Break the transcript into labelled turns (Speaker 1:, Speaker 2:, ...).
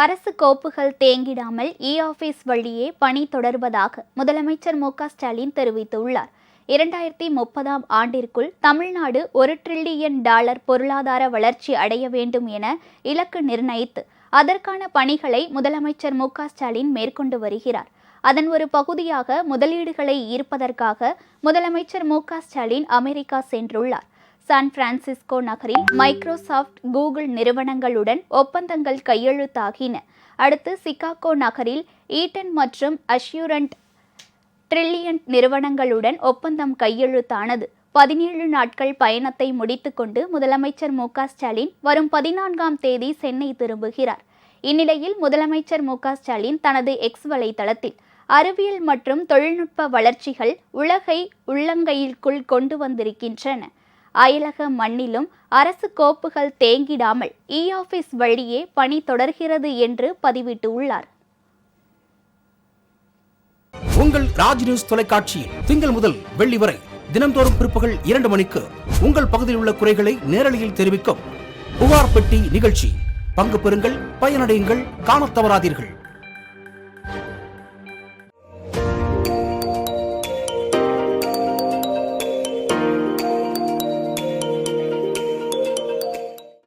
Speaker 1: அரசு கோப்புகள் தேங்கிடாமல் இ ஆபீஸ் வழியே பணி தொடர்வதாக முதலமைச்சர் மு ஸ்டாலின் தெரிவித்துள்ளார். இரண்டாயிரத்தி முப்பதாம் ஆண்டிற்குள் தமிழ்நாடு ஒரு டிரில்லியன் டாலர் பொருளாதார வளர்ச்சி அடைய வேண்டும் என இலக்கு நிர்ணயித்து அதற்கான பணிகளை முதலமைச்சர் மு ஸ்டாலின் மேற்கொண்டு வருகிறார். அதன் ஒரு பகுதியாக முதலீடுகளை ஈர்ப்பதற்காக முதலமைச்சர் மு ஸ்டாலின் அமெரிக்கா சென்றுள்ளார். சான் பிரான்சிஸ்கோ நகரில் மைக்ரோசாஃப்ட் கூகுள் நிறுவனங்களுடன் ஒப்பந்தங்கள் கையெழுத்தாகின. அடுத்து சிகாகோ நகரில் ஈட்டன் மற்றும் அஷ்யூரண்ட் ட்ரில்லியன்ட் நிறுவனங்களுடன் ஒப்பந்தம் கையெழுத்தானது. பதினேழு நாட்கள் பயணத்தை முடித்துக்கொண்டு முதலமைச்சர் மு ஸ்டாலின் வரும் பதினான்காம் தேதி சென்னை திரும்புகிறார். இந்நிலையில் முதலமைச்சர் மு ஸ்டாலின் தனது எக்ஸ் வலைதளத்தில் அறிவியல் மற்றும் தொழில்நுட்ப வளர்ச்சிகள் உலகை உள்ளங்கையிற்குள் கொண்டு வந்திருக்கின்றன. அயலக மண்ணிலும் அரசு கோப்புகள் தேங்கிடாமல் இ ஆஃபீஸ் வழியே பணி தொடர்கிறது என்று பதிவிட்டுள்ளார்.
Speaker 2: உங்கள் ராஜ் நியூஸ் தொலைக்காட்சியில் திங்கள் முதல் வெள்ளி வரை தினம்தோறும் பிற்பகல் இரண்டு மணிக்கு உங்கள் பகுதியில் உள்ள குறைகளை நேரலையில் தெரிவிக்கும் புகார் பெட்டி நிகழ்ச்சி. பங்கு பெறுங்கள் பயனடையுங்கள் காணத் தவறாதீர்கள்.